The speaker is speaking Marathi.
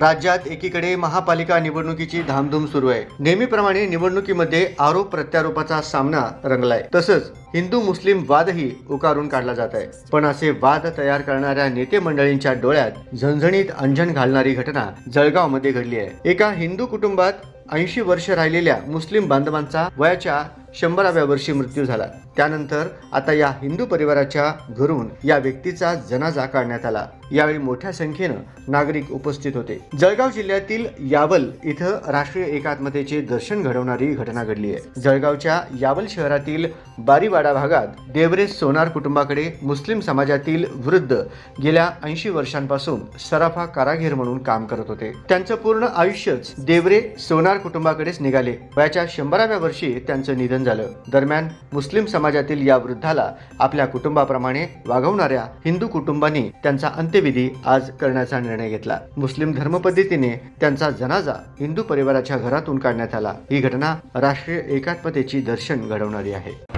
राज्यात एकीकडे महापालिका निवडणुकीची धामधूम सुरू आहे. नेहमीप्रमाणे निवडणुकीमध्ये आरोप प्रत्यारोपाचा सामना रंगलाय. तसंच हिंदू मुस्लिम वादही उकारून काढला जात आहे. पण असे वाद तयार करणाऱ्या नेते मंडळींच्या डोळ्यात झणझणीत अंजन घालणारी घटना जळगावमध्ये घडली आहे. एका हिंदू कुटुंबात ऐंशी वर्ष राहिलेल्या मुस्लिम बांधवांचा वयाच्या शंभराव्या वर्षी मृत्यू झाला. त्यानंतर आता या हिंदू परिवाराच्या घरून या व्यक्तीचा जनाजा काढण्यात आला. यावेळी मोठ्या संख्येनं नागरिक उपस्थित होते. जळगाव जिल्ह्यातील यावल इथं राष्ट्रीय एकात्मतेचे दर्शन घडवणारी घटना घडली आहे. जळगावच्या यावल शहरातील बारीवाडा भागात देवरे सोनार कुटुंबाकडे मुस्लिम समाजातील वृद्ध गेल्या ऐंशी वर्षांपासून सराफा कारागीर म्हणून काम करत होते. त्यांचं पूर्ण आयुष्यच देवरे सोनार कुटुंबाकडेच निघाले. वयाच्या शंभराव्या वर्षी त्यांचं निधन निधन झालं. दरम्यान मुस्लिम समाजातील या वृद्धाला आपल्या कुटुंबाप्रमाणे वागवणाऱ्या हिंदू कुटुंबांनी त्यांचा अंत्यविधी आज करण्याचा निर्णय घेतला. मुस्लिम धर्मपद्धतीने त्यांचा जनाजा हिंदू परिवाराच्या घरातून काढण्यात आला. ही घटना राष्ट्रीय एकात्मतेची दर्शन घडवणारी आहे.